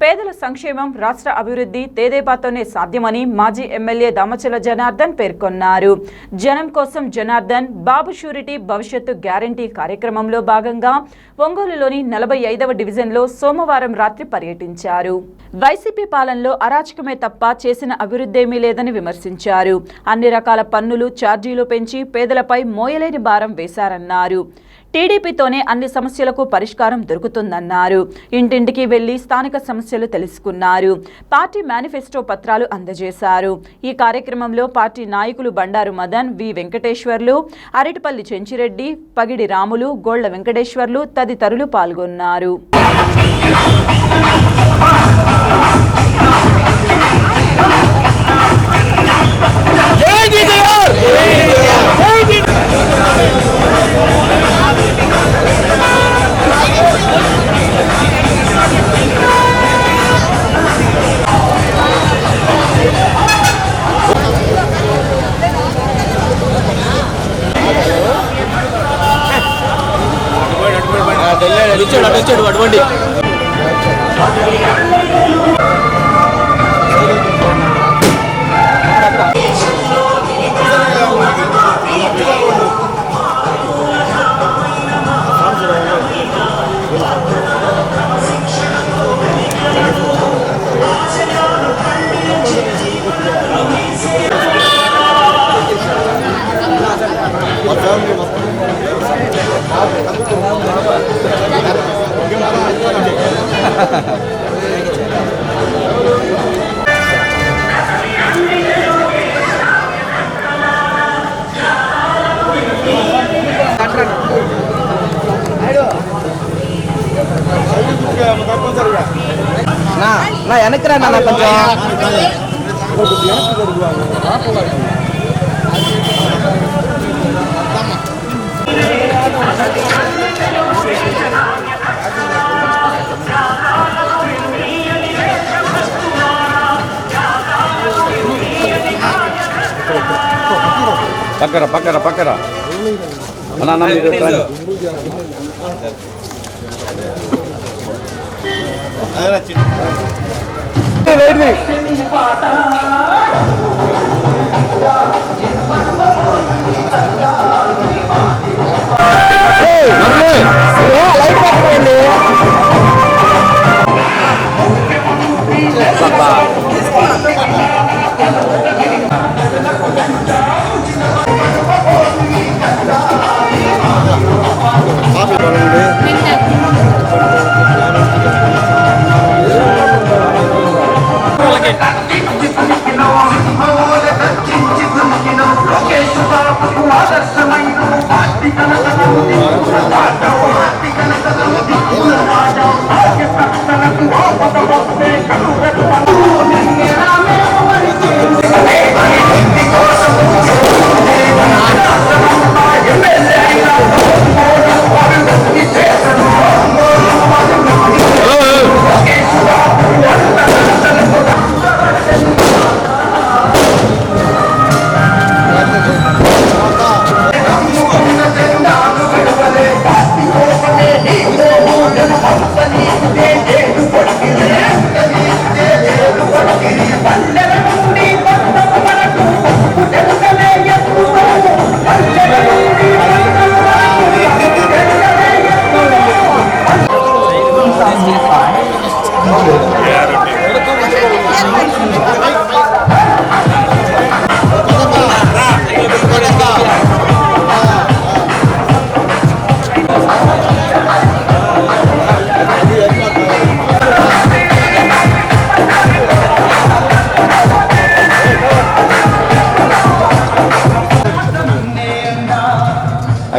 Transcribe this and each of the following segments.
పేదల సంక్షేమం రాష్ట్ర అభివృద్ధి తేదేపాతోనే సాధ్యమని మాజీ ఎమ్మెల్యే దామచల జనార్దన్ పేర్కొన్నారు. జనం కోసం జనార్దన్ బాబు షూరిటీ భవిష్యత్తు గ్యారంటీ కార్యక్రమంలో భాగంగా ఒంగోలులోని నలభై ఐదవ డివిజన్లో సోమవారం రాత్రి పర్యటించారు. వైసీపీ పాలనలో అరాచకమే తప్ప చేసిన అభివృద్ధేమీ లేదని విమర్శించారు. అన్ని రకాల పన్నులు ఛార్జీలు పెంచి పేదలపై మోయలేని భారం వేశారన్నారు. టీడీపీతోనే అన్ని సమస్యలకు పరిష్కారం దొరుకుతుందన్నారు. ఇంటింటికి వెళ్ళి స్థానిక సమస్యలు తెలుసుకున్నారు. పార్టీ మేనిఫెస్టో పత్రాలు అందజేశారు. ఈ కార్యక్రమంలో పార్టీ నాయకులు బండారు మదన్ వి వెంకటేశ్వర్లు అరటిపల్లి చెంచిరెడ్డి పగిడి రాములు గోళ్ళ వెంకటేశ్వర్లు తదితరులు పాల్గొన్నారు. anak penjual berlebihan sudah dua apa lagi பக்கற பக்கற பக்கற ரைட் Obrigado.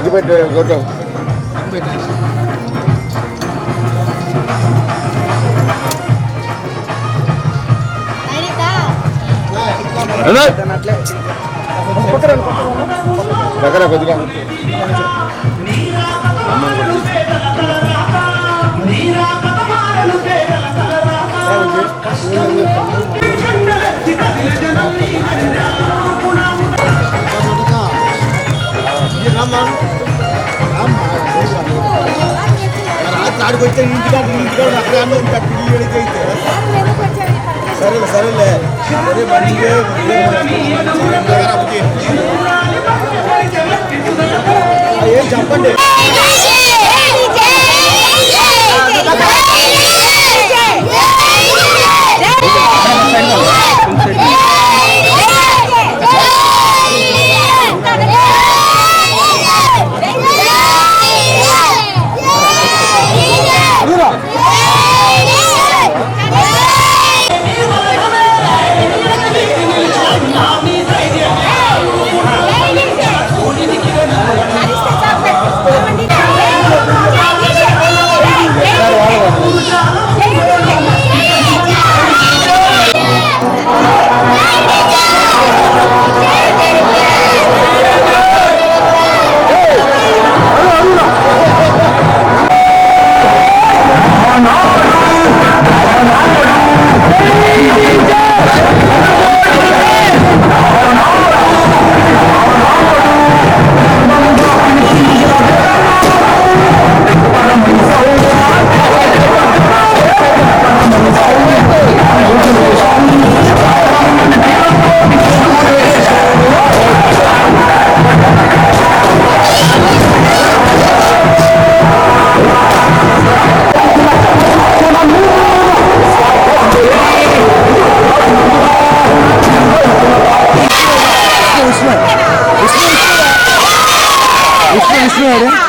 అగ్గిపెట్టు గొట్టం దగ్గర కొద్దిగా. రాత్రి ఆడికి వచ్చే ఇంటికాడు ఇంటికాడు అక్కడ ఉంటా పిల్లి ఎడికైతే సరేలే సరేలే. Üstüne üstüne verin.